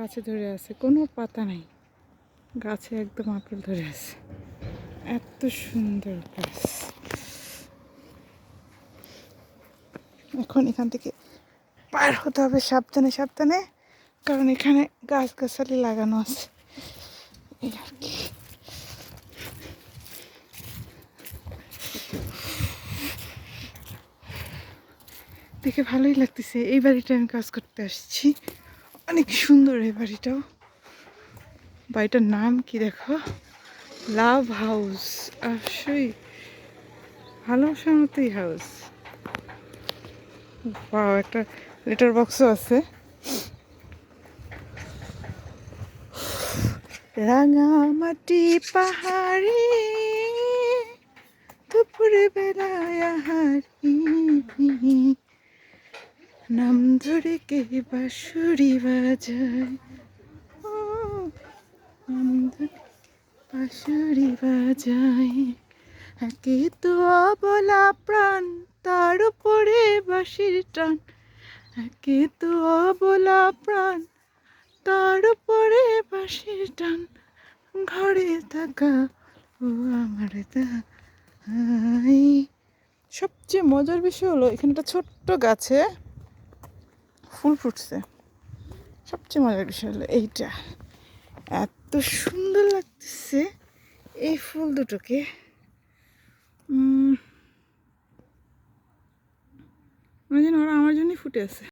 গাছে ধরে আছে, কোনো পাতা নাই। গাছে একদম আপেল ধরে আছে। এত সুন্দর গাছ। এখন এখান থেকে পার হতে হবে সাবধানে সাবধানে, কারণ এখানে গাছ গাছালি লাগানো আছে। দেখে ভালোই লাগতেছে। এই বাড়িটা আমি কাজ করতে আসছি। অনেক সুন্দর এই বাড়িটাও। বাড়িটার নাম কি দেখো? Love house. অবশ্যই ভালোবাসার মতোই হাউস। একটা লেটার বক্সও আছে। রাঙামাটি পাহাড়ি দুপুরে বেলায় হারি নাম ধরে কে বাঁশুরি বাজায়? ও, নাম ধরে বাঁশুরি বাজায়? একে তো অবলা প্রাণ তার উপরে বাঁশির টান। একে তো অবলা প্রাণ তার উপরে বাঁশির টান। ঘরে থাকা ও আমার সবচেয়ে মজার বিষয় হলো এখানে একটা ছোট্ট গাছে ফুল ফুটছে। সবচেয়ে মজার বিষয় হলো এইটা। এত সুন্দর লাগতেছে এই ফুল দুটোকে। মানে ওরা আমার জন্যই ফুটে আছে।